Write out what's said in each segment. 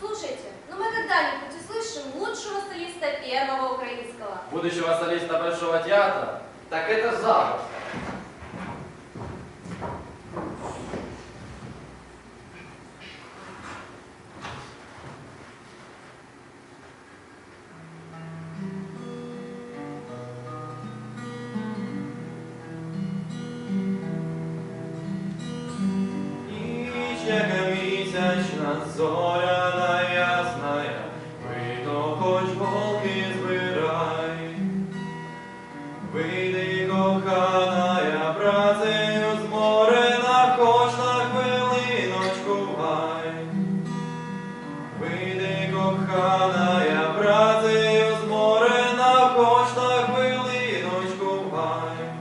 Слушайте, ну мы когда-нибудь услышим лучшего солиста первого украинского. Будущего солиста Большого театра? Так это запросто. Місячна, зоряна ясная, видно, хоч голки збирай. Вийди, коханая, працею зморена, хоч на хвилиночку гай. Вийди, коханая, працею зморена, хоч на хвилиночку гай.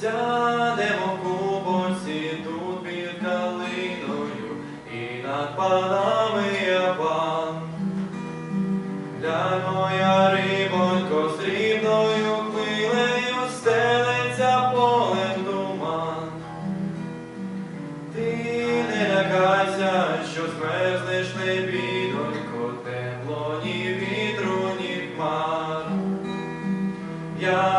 Сядемо кубочці тут під над панами я пан. Глянь, моя рибонько, срібною хвилею стелиться полем туман. Ти не лякайся, що змерзнеш не бідонько, тепло ні вітру, ні хмар. Я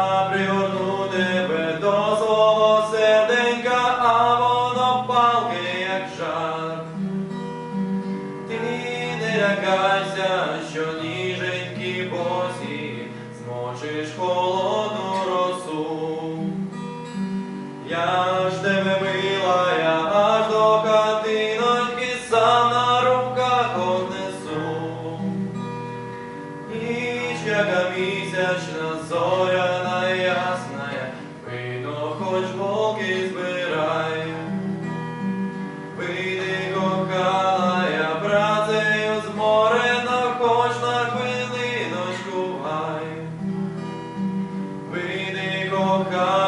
не що ніженькі босі змочиш холодну росу. Я ж тебе мила, я аж до хатиноньки сам на руках однесу. Ніч, яка місячна, зоряна хвилиночку гай. Вийди, коханая,